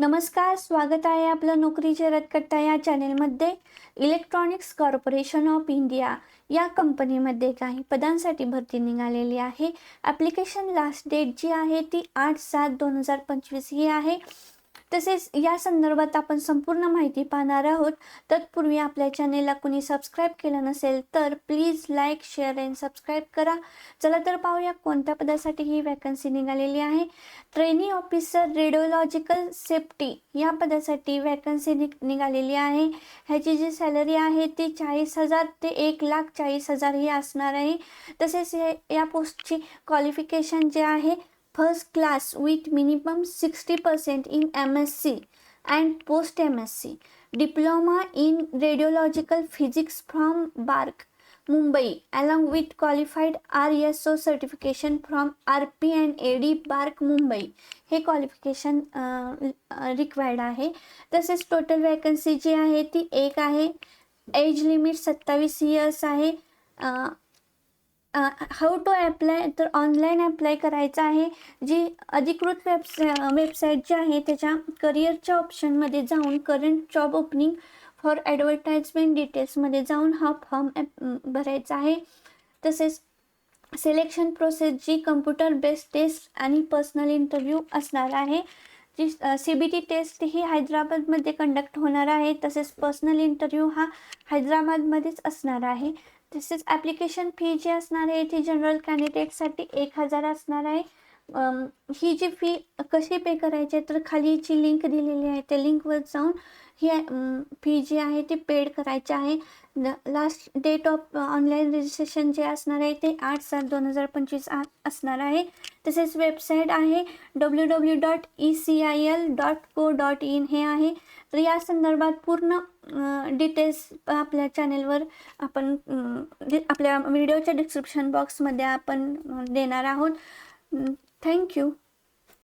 नमस्कार स्वागत आहे आपलं नोकरीचे रदकट्टा या चॅनेलमध्ये. इलेक्ट्रॉनिक्स कॉर्पोरेशन ऑफ इंडिया या कंपनीमध्ये काही पदांसाठी भरती निघालेली आहे. ॲप्लिकेशन लास्ट डेट जी आहे ती आठ सात दोन हजार पंचवीस ही आहे. तसेच या संदर्भात आपण संपूर्ण माहिती पाहणार आहोत. तत्पूर्वी आपल्या चॅनेलला कुणी सबस्क्राईब केलं नसेल तर please like share and subscribe करा. चला तर पाहूया कोणत्या पदासाठी ही वॅकन्सी निघालेली आहे. ट्रेनी ऑफिसर रेडिओलॉजिकल सेफ्टी या पदासाठी वॅकन्सी नि निघालेली आहे. ह्याची जी सॅलरी आहे ती चाळीस हजार ते एक लाख चाळीस हजार ही असणार आहे. तसेच हे या पोस्टची क्वालिफिकेशन जे आहे first class with minimum sixty percent in M S C and post M S C diploma in radiological physics from BARC Mumbai along with qualified R S O certification from R P and A D BARC Mumbai हे qualification required आहे. तसेच total vacancy जी आहे ती एक आहे. Age limit सत्तावीस years आहे. How to apply तर ऑनलाईन ॲप्लाय करायचं आहे. जी अधिकृत वेबसा वेबसाईट जी आहे त्याच्या करिअरच्या ऑप्शनमध्ये जाऊन current job opening for advertisement डिटेल्समध्ये जाऊन हा फॉर्म भरायचा आहे. तसेच सिलेक्शन प्रोसेस जी कम्प्युटर बेस्ड टेस्ट आणि पर्सनल इंटरव्ह्यू असणार आहे. जी सी बी टी टेस्ट ही हैदराबादमध्ये कंडक्ट होणार आहे. तसेच पर्सनल इंटरव्ह्यू हा हैदराबादमध्येच असणार आहे. तसेच ॲप्लिकेशन फी जी असणार आहे ती जनरल कॅन्डिडेटसाठी एक हजार असणार आहे. ही जी फी कशी पे करायची आहे तर खालीची लिंक दिलेली आहे त्या लिंकवर जाऊन ही फी जी आहे ती पेड करायची आहे. Last date of online registration जे असणार आहे ते आठ सात दोन हजार पंचवीस असणार आहे. तसेच वेबसाईट आहे W W dot E C I L dot co dot in हे आहे. तर या संदर्भात पूर्ण डिटेल्स आपल्या चॅनेलवर आपण आपल्या व्हिडिओच्या डिस्क्रिप्शन बॉक्समध्ये आपण देणार आहोत. Mm, thank you.